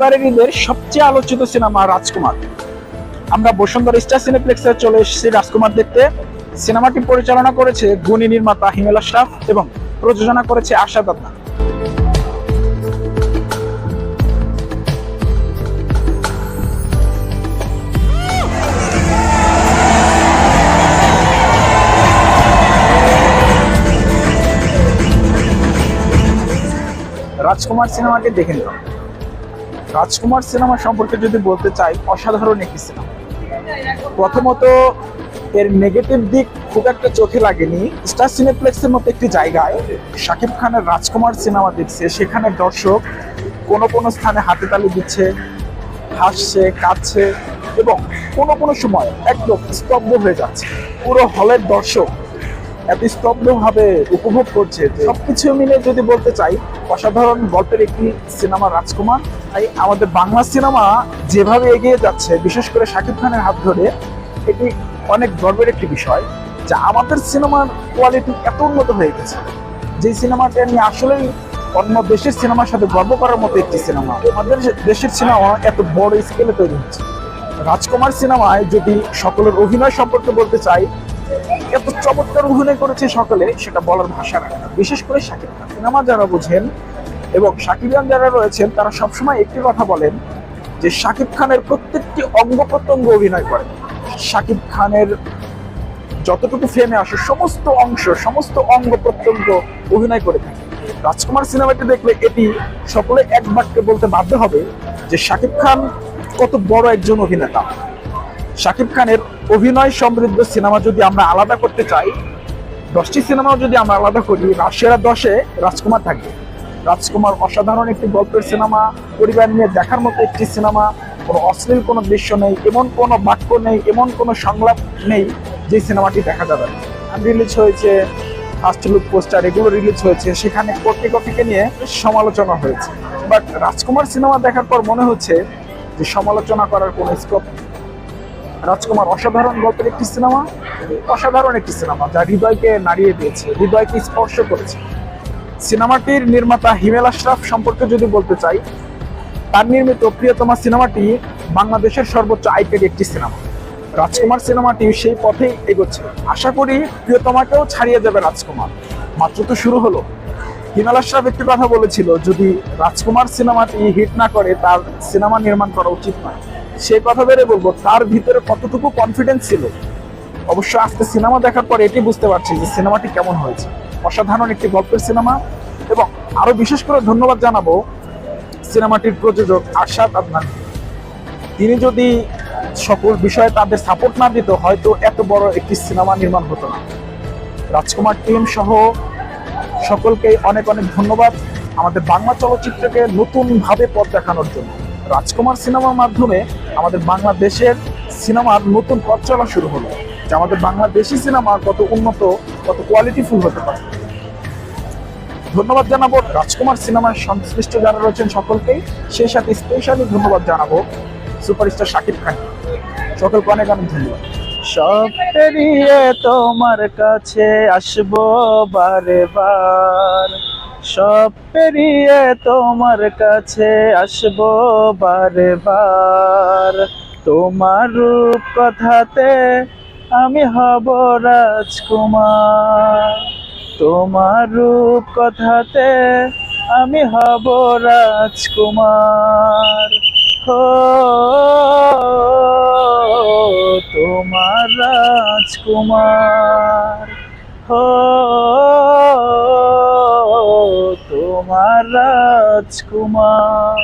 এবারের সবচেয়ে আলোচিত সিনেমা রাজকুমার। আমরা বসুন্ধরা স্টার সিনেপ্লেক্সে চলে এসেছি রাজকুমার দেখতে। সিনেমাটি পরিচালনা করেছে গুণী নির্মাতা হিমেল আশরাফ এবং প্রযোজনা করেছে আশা দত্তা। রাজকুমার সিনেমাটি দেখে নিলাম। রাজকুমার সিনেমা সম্পর্কে যদি বলতে চাই, অসাধারণ একটি সিনেমা। প্রথমত, এর নেগেটিভ দিক খুব একটা চোখে লাগেনি। স্টার সিনেপ্লেক্সের মতো একটি জায়গায় শাকিব খানের রাজকুমার সিনেমা দেখছে। সেখানে দর্শক কোনো কোনো স্থানে হাতে তালি দিচ্ছে, হাসছে, কাঁদছে এবং কোনো কোনো সময় একদম স্তব্ধ হয়ে যাচ্ছে। পুরো হলের দর্শক এত স্তব্ধভাবে উপভোগ করছে সবকিছু মিলে যদি বলতে চাই, অসাধারণ গল্পের একটি সিনেমা রাজকুমার। তাই আমাদের বাংলা সিনেমা যেভাবে এগিয়ে যাচ্ছে, বিশেষ করে শাকিব খানের হাত ধরে, এটি অনেক গর্বের একটি বিষয় যে আমাদের সিনেমার কোয়ালিটি এত উন্নত হয়ে গেছে। যে সিনেমাটা নিয়ে আসলেই অন্য দেশের সিনেমার সাথে গর্ব করার মতো একটি সিনেমা। আমাদের দেশের সিনেমা এত বড় স্কেলে তৈরি হচ্ছে। রাজকুমার সিনেমায় যদি সকলের অভিনয় সম্পর্কে বলতে চাই এত চমৎকার অভিনয় করেছে সকলে, সেটা বলার ভাষা রাখে বিশেষ করে শাকিব খান। সিনেমা যারা বোঝেন এবং শাকিব খান যারা রয়েছেন, তারা সবসময় একটি কথা বলেন যে শাকিব খানের প্রত্যেকটি অঙ্গ প্রত্যঙ্গ অভিনয় করে শাকিব খানের যতটুকু ফ্রেমে আসে, সমস্ত অংশ, সমস্ত অঙ্গ প্রত্যঙ্গ অভিনয় করে থাকে। রাজকুমার সিনেমাটি দেখলে এটি সকলে এক বাক্যে বলতে বাধ্য হবে যে শাকিব খান কত বড় একজন অভিনেতা। শাকিব খানের অভিনয় সমৃদ্ধ সিনেমা যদি আমরা আলাদা করতে চাই, দশটি সিনেমাও যদি আমরা আলাদা করি সেরা দশে রাজকুমার থাকবে। রাজকুমার অসাধারণ একটি গল্পের সিনেমা, পরিবার নিয়ে দেখার মতো একটি সিনেমা, কোনো অশ্লীল কোনো দৃশ্য নেই, এমন কোনো বাক্য নেই, এমন কোনো সংলাপ নেই যে সিনেমাটি দেখা যাবে রিলিজ হয়েছে ফার্স্ট লুক পোস্টার এগুলো রিলিজ হয়েছে, সেখানে কর্তৃপক্ষকে নিয়ে সমালোচনা হয়েছে। বাট রাজকুমার সিনেমা দেখার পর মনে হচ্ছে যে সমালোচনা করার কোনো স্কোপ রাজকুমার অসাধারণ গল্পের একটি সিনেমা, অসাধারণ একটি সিনেমা যা হৃদয়কে নাড়িয়ে দিয়েছে, হৃদয়কে স্পর্শ করেছে। সিনেমাটির নির্মাতা হিমেল আশরাফ সম্পর্কে যদি বলতে চাই, তার নির্মিত প্রিয়তমা সিনেমাটি বাংলাদেশের সর্বোচ্চ আইটেড একটি সিনেমা। রাজকুমার সিনেমাটি সেই পথেই এগোচ্ছে। আশা করি প্রিয়তমাকেও ছাড়িয়ে যাবে রাজকুমার। মাত্র তো শুরু হলো। হিমাল আশরাফ একটি কথা বলেছিল, যদি রাজকুমার সিনেমাটি হিট না করে, তার সিনেমা নির্মাণ করা উচিত নয়। সেই কথা বেড়ে বলব, তার ভিতরে কতটুকু কনফিডেন্স ছিল? অবশ্য আজকে সিনেমা দেখার পর এটি বুঝতে পারছি যে সিনেমাটি কেমন হয়েছে। অসাধারণ একটি গল্পের সিনেমা এবং আরও বিশেষ করে ধন্যবাদ জানাব সিনেমাটির প্রযোজক আরশাদ আদনান। তিনি যদি সকল বিষয়ে তাদের সাপোর্ট না দিত, হয়তো এত বড় একটি সিনেমা নির্মাণ হতো না। রাজকুমার টিম সহ সকলকে অনেক অনেক ধন্যবাদ আমাদের বাংলা চলচ্চিত্রকে নতুনভাবে পথ দেখানোর জন্য। রাজকুমার সিনেমার মাধ্যমে আমাদের বাংলাদেশের সিনেমার নতুন পথ চলা শুরু হলো, যে আমাদের বাংলাদেশি সিনেমা কত উন্নত, কত কোয়ালিটিফুল হতে পারে। ধন্যবাদ জানাব রাজকুমার সিনেমার সংশ্লিষ্ট যারা রয়েছেন সকলকেই সেই সাথে স্পেশালি ধন্যবাদ জানাব সুপারস্টার শাকিব খান। সকলকে অনেক অনেক ধন্যবাদ। সব পেরিয়ে তোমার কাছে আসব বারে বার। সব পেরিয়ে তোমার কাছে আসব বারে বার তোমার রূপ কথাতে আমি হব রাজকুমার। তোমার রূপ কথাতে আমি হব রাজকুমার। হো, তোমার রাজকুমার। রাজকুমার